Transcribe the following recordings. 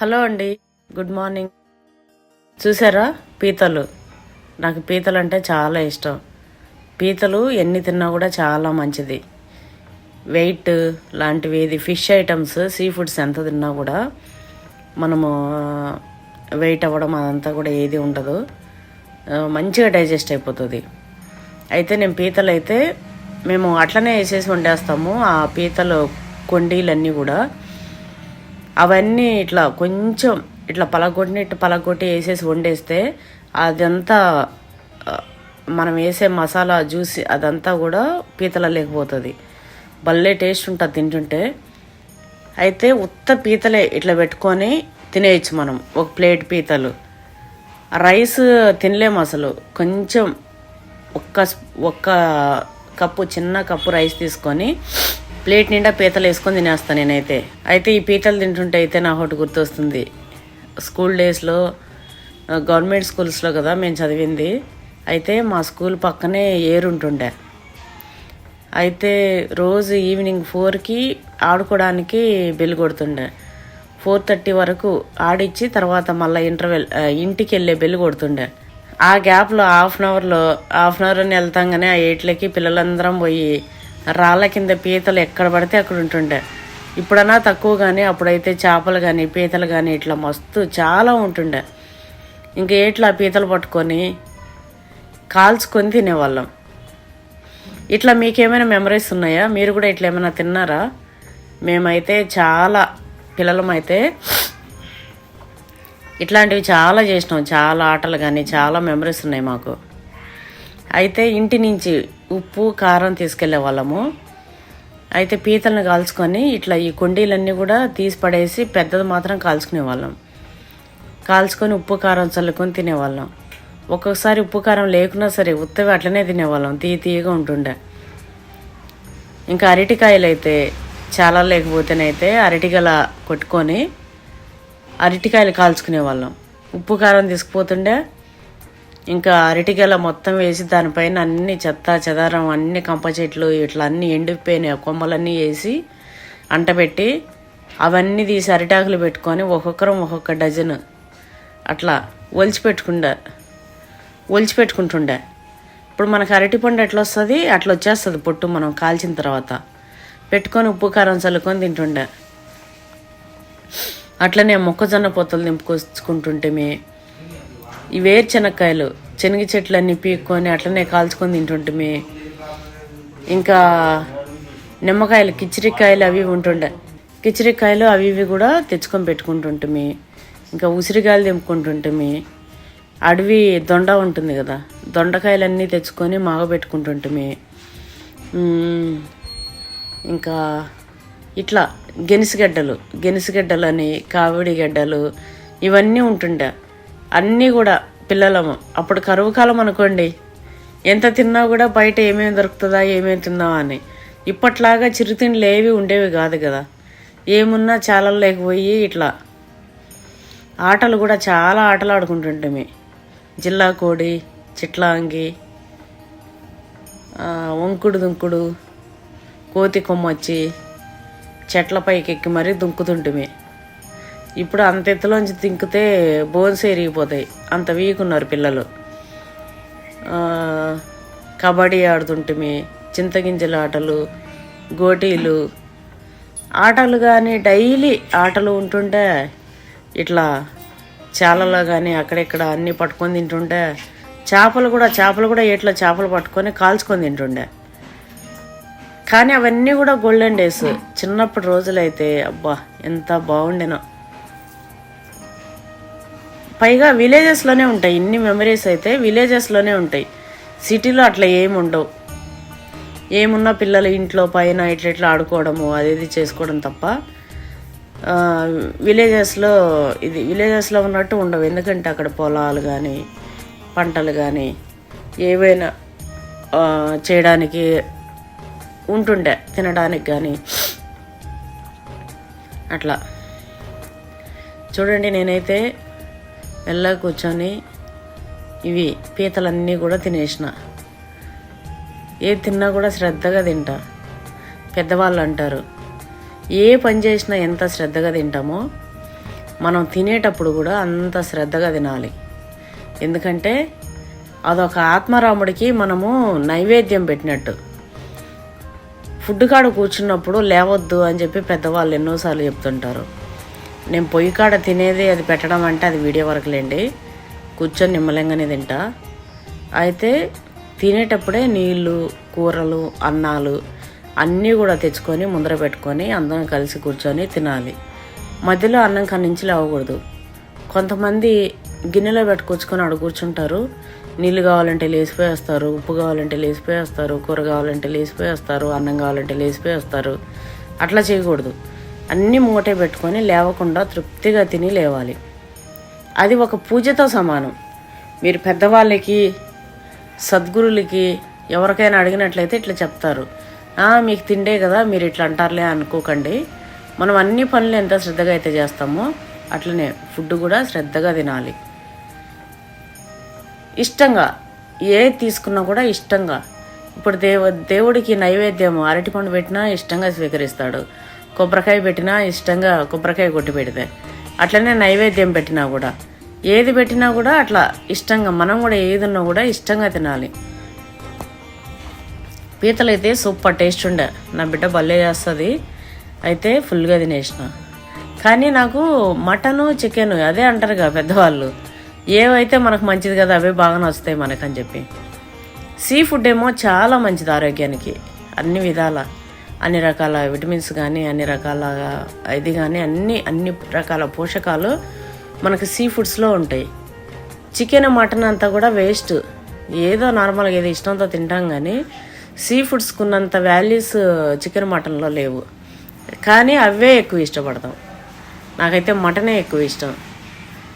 Hello అండి good morning. చూసారా పీతలు? నాకు పీతలు అంటే చాలా ఇష్టం. పీతలు ఎన్ని తిన్నా కూడా చాలా మంచిది. వెయిట్ లాంటివి ఇది ఫిష్ ఐటమ్స్ సీ ఫుడ్స్ ఎంత తిన్నా కూడా మనము వెయిట్ అవ్వడం అదంతా కూడా ఏది ఉండదు. మంచిగా డైజెస్ట్ అయిపోతుంది. అయితే నేను పీతలు అయితే మేము అట్లనే వేసేసి వండేస్తాము. ఆ పీతలు కొండీలన్నీ కూడా అవన్నీ ఇట్లా కొంచెం ఇట్లా పలగొట్టిన ఇట్లా పలగొట్టి వేసేసి వండేస్తే అదంతా మనం వేసే మసాలా జ్యూస్ అదంతా కూడా పీతల లేకపోతుంది భలే టేస్ట్ ఉంటుంది తింటుంటే. అయితే ఉత్త పీతలే ఇట్లా పెట్టుకొని తినేయచ్చు మనం ఒక ప్లేట్ పీతలు. రైస్ తినలేము అసలు కొంచెం ఒక్క ఒక్క కప్పు చిన్న కప్పు రైస్ తీసుకొని ప్లేట్ నిండా పీతలు వేసుకొని తినేస్తాను నేనైతే. అయితే ఈ పీతలు తింటుంటే అయితే నా ఒకటి గుర్తొస్తుంది. స్కూల్ డేస్లో గవర్నమెంట్ స్కూల్స్లో కదా మేము చదివింది. అయితే మా స్కూల్ పక్కనే ఏరు ఉంటుండే. అయితే రోజు ఈవినింగ్ ఫోర్కి ఆడుకోవడానికి బెల్ కొడుతుండే. ఫోర్ థర్టీ వరకు ఆడిచ్చి తర్వాత మళ్ళీ ఇంటర్వెల్ ఇంటికి వెళ్ళే బెల్ కొడుతుండే. ఆ గ్యాప్లో హాఫ్ అన్ అవర్లో హాఫ్ అన్ అవర్ అని వెళ్తాగానే ఆ ఎయిట్లకి పిల్లలందరం పోయి రాళ్ళ కింద పీతలు ఎక్కడ పడితే అక్కడ ఉంటుండే. ఇప్పుడన్నా తక్కువ కానీ అప్పుడైతే చేపలు కానీ పీతలు కానీ ఇట్లా మస్తు చాలా ఉంటుండే. ఇంకా ఏట్లా పీతలు పట్టుకొని కాల్చుకొని తినేవాళ్ళం. ఇట్లా మీకేమైనా మెమరీస్ ఉన్నాయా? మీరు కూడా ఇట్లా ఏమైనా తిన్నారా? మేమైతే చాలా పిల్లలమైతే ఇట్లాంటివి చాలా చేసినాం. చాలా ఆటలు కానీ చాలా మెమరీస్ ఉన్నాయి మాకు. అయితే ఇంటి నుంచి ఉప్పు కారం తీసుకెళ్ళే వాళ్ళము. అయితే పీతలను కాల్చుకొని ఇట్లా ఈ కొండీలన్నీ కూడా తీసి పడేసి పెద్దది మాత్రం కాల్చుకునే వాళ్ళం. కాల్చుకొని ఉప్పు కారం చల్లుకొని తినేవాళ్ళం. ఒక్కొక్కసారి ఉప్పు కారం లేకున్నా సరే ఉత్తవి అట్లనే తినేవాళ్ళం. తీ తీయగా ఉంటుండే. ఇంకా అరటికాయలు అయితే చాలా లేకపోతేనైతే అరటిగల కొట్టుకొని అరటికాయలు కాల్చుకునే వాళ్ళం. ఉప్పు కారం తీసుకుపోతుండే. ఇంకా అరటిగల మొత్తం వేసి దానిపైన అన్ని చెత్త చెదారం అన్ని కంప చెట్లు ఇట్లా అన్ని ఎండిపోయినాయి. కొమ్మలన్నీ వేసి అంటబెట్టి అవన్నీ తీసి అరిటాకులు పెట్టుకొని ఒక్కొక్కరం ఒక్కొక్క డజన్ అట్లా ఒలిచి ఒలిచిపెట్టుకుంటుండే ఒలిచి పెట్టుకుంటుండే. ఇప్పుడు మనకు అరటిపండు ఎట్లా వస్తుంది? అట్లా వచ్చేస్తుంది పొట్టు మనం కాల్చిన తర్వాత. పెట్టుకొని ఉప్పు కారం చల్లుకొని తింటుండే. అట్లనే మొక్కజొన్న పొత్తులు మేము ఈ వేరుశనక్కాయలు శనగ చెట్లన్నీ పీక్కొని అట్లనే కాల్చుకొని తింటుంటిమి. ఇంకా నిమ్మకాయలు కిచిరికాయలు అవి ఉంటుండే. కిచిరికాయలు అవి ఇవి కూడా తెచ్చుకొని పెట్టుకుంటుంటిమి. ఇంకా ఉసిరికాయలు తెంపుకుంటుంటిమి. అడవి దొండ ఉంటుంది కదా దొండకాయలన్నీ తెచ్చుకొని మాగబెట్టుకుంటుంటిమి మ్మ్. ఇంకా ఇట్లా గెనిసిగడ్డలు గెనిసిగడ్డలు అని కావిడి గడ్డలు ఇవన్నీ ఉంటుండే. అన్నీ కూడా పిల్లలము. అప్పుడు కరువు కాలం అనుకోండి. ఎంత తిన్నా కూడా బయట ఏమేమి దొరుకుతుందా ఏమేమి తిందామా అని. ఇప్పట్లాగా చిరుతిండ్లు ఏవి ఉండేవి కాదు కదా. ఏమున్నా చాలా లేకపోయి ఇట్లా. ఆటలు కూడా చాలా ఆటలు ఆడుకుంటుంటే జిల్లా కోడి చిట్లాంగి వంకుడు దుంకుడు కోతి కొమ్మొచ్చి చెట్లపైకి ఎక్కి మరీ దుంకుతుంటిమి. ఇప్పుడు అంత ఎత్తులోంచి దింకితే బోన్స్ ఎరిగిపోతాయి. అంత వీక్ ఉన్నారు పిల్లలు కబడ్డీ ఆడుతుంటిమి చింతగింజల ఆటలు గోటీలు. ఆటలు కానీ డైలీ ఆటలు ఉంటుంటే ఇట్లా చాలలో కానీ అక్కడెక్కడ అన్నీ పట్టుకొని తింటుంటే చేపలు కూడా చేపలు కూడా ఎట్లా చేపలు పట్టుకొని కాల్చుకొని తింటుండే. కానీ అవన్నీ కూడా గోల్డెన్ డేస్. చిన్నప్పటి రోజులైతే అబ్బా ఎంత బాగుండేనో. పైగా విలేజెస్లోనే ఉంటాయి. ఇన్ని మెమరీస్ అయితే విలేజెస్లోనే ఉంటాయి. సిటీలో అట్లా ఏమి ఉండవు. ఏమున్నా పిల్లలు ఇంట్లో పైన ఇట్లా ఇట్లా ఆడుకోవడము అది ఇది చేసుకోవడం తప్ప విలేజెస్లో ఇది విలేజెస్లో ఉన్నట్టు ఉండవు. ఎందుకంటే అక్కడ పొలాలు కానీ పంటలు కానీ ఏవైనా చేయడానికి ఉంటుండే తినడానికి కానీ అట్లా. చూడండి నేనైతే మెల్లగా కూర్చొని ఇవి పీతలన్నీ కూడా తినేసిన. ఏది తిన్నా కూడా శ్రద్ధగా తింటా. పెద్దవాళ్ళు అంటారు ఏ పని చేసినా ఎంత శ్రద్ధగా తింటామో మనం తినేటప్పుడు కూడా అంత శ్రద్ధగా తినాలి. ఎందుకంటే అదొక ఆత్మరాముడికి మనము నైవేద్యం పెట్టినట్టు. ఫుడ్ కాడ కూర్చున్నప్పుడు లేవద్దు అని చెప్పి పెద్దవాళ్ళు ఎన్నోసార్లు చెప్తుంటారు. నేను పొయ్యి కాడ తినేది అది పెట్టడం అంటే అది వీడియో వరకులేండి కూర్చొని నిమ్మలంగానే తింటా. అయితే తినేటప్పుడే నీళ్ళు కూరలు అన్నాలు అన్నీ కూడా తెచ్చుకొని ముందర పెట్టుకొని అందరం కలిసి కూర్చొని తినాలి. మధ్యలో అన్నం కన్నించి లేవకూడదు. కొంతమంది గిన్నెలో పెట్టుకొచ్చుకొని అడుగు కూర్చుంటారు. నీళ్ళు కావాలంటే లేచిపోయేస్తారు ఉప్పు కావాలంటే లేచిపోయి వస్తారు కూర కావాలంటే లేచిపోయి వస్తారు అన్నం కావాలంటే లేచిపోయి వస్తారు. అట్లా చేయకూడదు. అన్నీ మూటే పెట్టుకొని లేవకుండా తృప్తిగా తిని లేవాలి. అది ఒక పూజతో సమానం. మీరు పెద్దవాళ్ళకి సద్గురులకి ఎవరికైనా అడిగినట్లయితే ఇట్లా చెప్తారు. మీకు తిండే కదా మీరు ఇట్లా అంటారులే అనుకోకండి. మనం అన్ని పనులు ఎంత శ్రద్ధగా అయితే చేస్తామో అట్లనే ఫుడ్ కూడా శ్రద్ధగా తినాలి. ఇష్టంగా ఏ తీసుకున్నా కూడా ఇష్టంగా. ఇప్పుడు దేవ దేవుడికి నైవేద్యం అరటిపండు పెట్టినా ఇష్టంగా స్వీకరిస్తాడు. కొబ్బరికాయ పెట్టినా ఇష్టంగా కొబ్బరికాయ కొట్టి పెడితే. అట్లనే నైవేద్యం పెట్టినా కూడా. ఏది పెట్టినా కూడా అట్లా ఇష్టంగా మనం కూడా ఏది ఉన్నా కూడా ఇష్టంగా తినాలి. పీతలు అయితే సూపర్ టేస్ట్ ఉండే. నా బిడ్డ భలే చేస్తుంది. అయితే ఫుల్గా తినేసిన. కానీ నాకు మటను చికెన్ అదే అంటారు కదా పెద్దవాళ్ళు. ఏవైతే మనకు మంచిది కదా అవే బాగా నచ్చుతాయి మనకని చెప్పి. సీ ఫుడ్ ఏమో చాలా మంచిది ఆరోగ్యానికి. అన్ని విధాల. అన్ని రకాల విటమిన్స్ కానీ అన్ని రకాల ఇది కానీ అన్ని అన్ని రకాల పోషకాలు మనకు సీ ఫుడ్స్లో ఉంటాయి. చికెన్ మటన్ అంతా కూడా వేస్ట్. ఏదో నార్మల్గా ఏదో ఇష్టంతో తింటాం కానీ సీ ఫుడ్స్కి ఉన్నంత వాల్యూస్ చికెన్ మటన్లో లేవు. కానీ అవే ఎక్కువ ఇష్టపడతాం. నాకైతే మటనే ఎక్కువ ఇష్టం.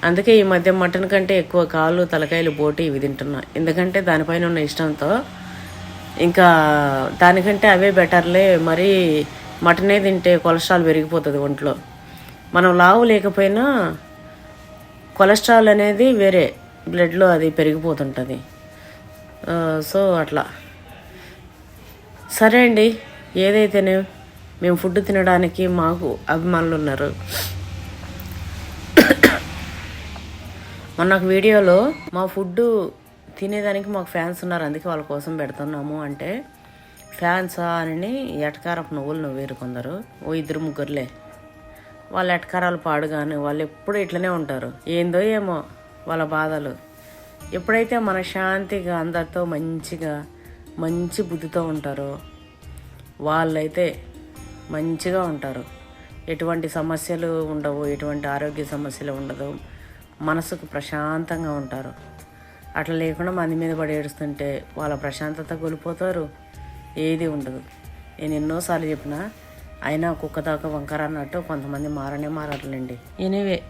అందుకే ఈ మధ్య మటన్ కంటే ఎక్కువ కాళ్ళు తలకాయలు బోటి ఇవి తింటున్నా. ఎందుకంటే దానిపైన ఉన్న ఇష్టంతో ఇంకా దానికంటే అవే బెటర్లే. మరి మటనే తింటే కొలెస్ట్రాల్ పెరిగిపోతుంది ఒంట్లో. మనం లావు లేకపోయినా కొలెస్ట్రాల్ అనేది వేరే బ్లడ్లో అది పెరిగిపోతుంటుంది. సో అట్లా. సరే అండి ఏదైతేనే మేము ఫుడ్ తినడానికి మాకు అభిమానులు ఉన్నారు. మొన్న వీడియోలో మా ఫుడ్ తినేదానికి మాకు ఫ్యాన్స్ ఉన్నారు అందుకే వాళ్ళ కోసం పెడుతున్నాము అంటే ఫ్యాన్సా అని ఎటకారపు నువ్వులు నువ్వేరు కొందరు. ఓ ఇద్దరు ముగ్గురులే. వాళ్ళ ఎటకారాలు పాడుగాను వాళ్ళు ఎప్పుడు ఇట్లనే ఉంటారు. ఏందో ఏమో వాళ్ళ బాధలు. ఎప్పుడైతే మన శాంతిగా అందరితో మంచిగా మంచి బుద్ధితో ఉంటారో వాళ్ళైతే మంచిగా ఉంటారు. ఎటువంటి సమస్యలు ఉండవు ఎటువంటి ఆరోగ్య సమస్యలు ఉండదు. మనసుకు ప్రశాంతంగా ఉంటారు. అట్లా లేకుండా మంది మీద పడి ఏడుస్తుంటే వాళ్ళ ప్రశాంతత కోల్పోతారు. ఏది ఉండదు. నేను ఎన్నోసార్లు చెప్పినా అయినా కుక్క దాకా వంకర అన్నట్టు కొంతమంది మారనే మారట్లండి. ఎనీవే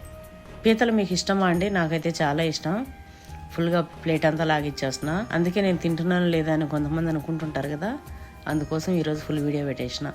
పీతలు మీకు ఇష్టమా అండి? నాకైతే చాలా ఇష్టం. ఫుల్గా ప్లేట్ అంతా లాగిచ్చేసిన అందుకే నేను తింటున్నాను లేదా అని కొంతమంది అనుకుంటుంటారు కదా. అందుకోసం ఈరోజు ఫుల్ వీడియో పెట్టేసిన.